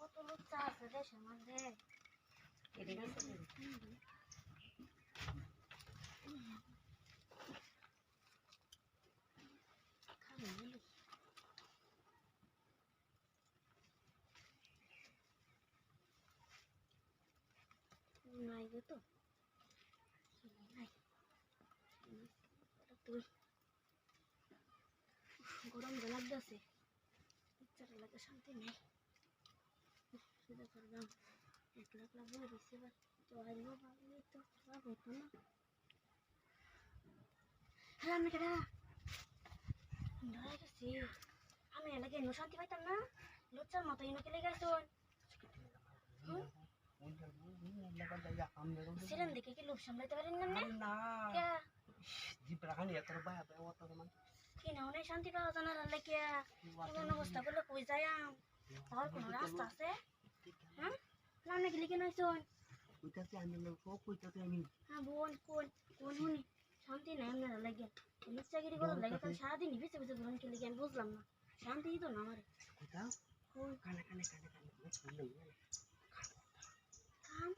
কত লোক চা আছে দেশের মধ্যে নাই তো নাই তুই গরম যে লাগতেছে পিকচার এলাকা শান্তি নেই। সেটা করলাম একলা একলা বলে দিচ্ছে এবার চড়াইবো পারলে তো খারাপ হতো না। হ্যাঁ আমি ধরে গেছি আমি এলাকায় এনে শান্তি পাইতাম না। লুচ্চার মতো এনে লেগে দেখে কি লোভ সামলাইতে পারেন না না। কে? জিব্রা এত বায়া বায়া অত মান কি অনেক শান্তি পাওয়া জানা রান্না কে এমন অবস্থা করলে কই যাইয়াম তার কোনো রাস্তা আছে? হ্যাঁ না অনেক লিখে নাইছো কইতাছি আমি লোক কইতাছি আমি হ্যাঁ বোন কোন? কোন হুনি শান্তি নাই আপনারা লাগে লুচ্চাগিরি করার লাগে তো সারাদিন বেঁচে বেঁচে ঘুরন খেলে আমি বুঝলাম না। শান্তি তো না আমার কইতাও কোন কানে কানে কানে কানে কাম?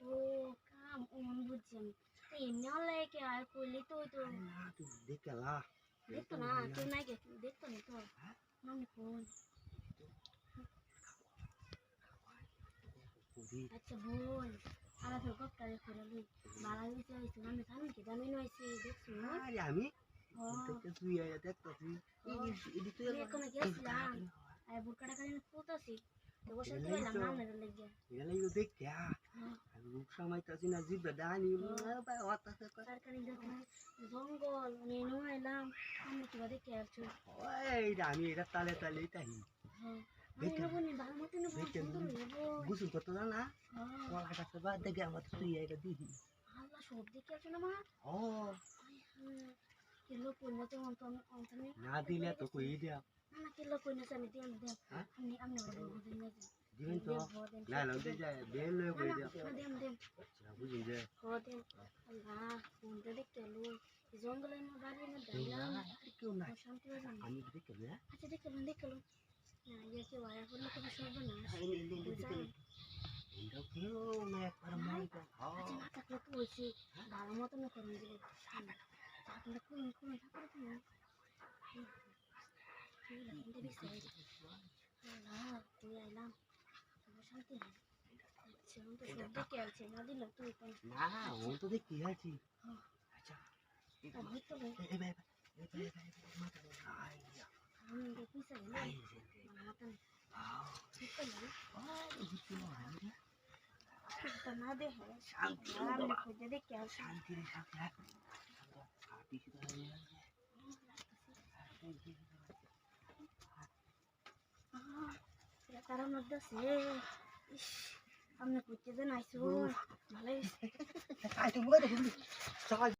ও কাম ও মন বুঝছি আমি। এমনি হলে আর করলে তো? তো না তুই দেখলা দেখতো না কেউ নাই কে দেখতো না তো আমি কোন কবি আচ্ছা বোন আমার তো গপটা করে লই মারা গেছে আইছো আমি জানি কি জানি নইছে দেখছ আরে আমি ও দেখতে তুই তুই আমি এখন গেছিলাম আর বুরকাটা কানে ফুটাছি তো বসে তো এলাম না আমার লাগে এলা ইউ দেখা হ্যাঁ আমি লোক সামাইতাছি না জিব্রা দানি বায়া অত তার কানে দেখো জঙ্গল নিয়ে নিয়ে এলাম আমি কি দেখে আসছো ওই আমি এটা তালে তালে তাই হ্যাঁ। আমি নেব নি ভালো মতো নেব দেখে সুন্দর নেব গুসুল করতে জানা হ্যাঁ। ওলা কাছে বাদ দেখে আমার তুই এটা দিবি। আল্লাহ সব দেখে আসছো না মা? ও। কিলো কইনা তো অন্ত অন্ত নেই না দিলে তো কই দিয়া। না না কিলো কইনা আমি দিই আমি দিই হ্যাঁ? আমি আমি ওদের বুঝিয়ে নিয়ে যাই। দিবেন তো? না না দে যায় বেল লয়ে কই দিয়া। দেম দেম বুঝি যে। দেম আল্লাহ কোনটা দেখতে এলো। এই জঙ্গলের মধ্যে বাড়ির মধ্যে এলাম কেউ না হলাম আমি দেখে না আচ্ছা দেখলাম দেখলাম না ইয়ে কেউ আয়া করলে তো সর্ব না। এই এই দেখে এটা কেউ না একবার মাইকা আচ্ছা না থাকলে তো বলছি ভালো মতো না করে দেবো আপনারা কোন কোন ঠাকুর কোন আল্লাহ তুই আইলাম। আমার শান্তি নেই আচ্ছা দেখে না কোন না ও তো দেখি। আছি আচ্ছা আমি তো এই ভাই এই ভাই এই ভাই মাথা আই আমি দেখি স্যার আই মাথা আও ঠিক করে আই কিছু না তো না দেখে শান্তি আমি খুঁজে দেখে আসি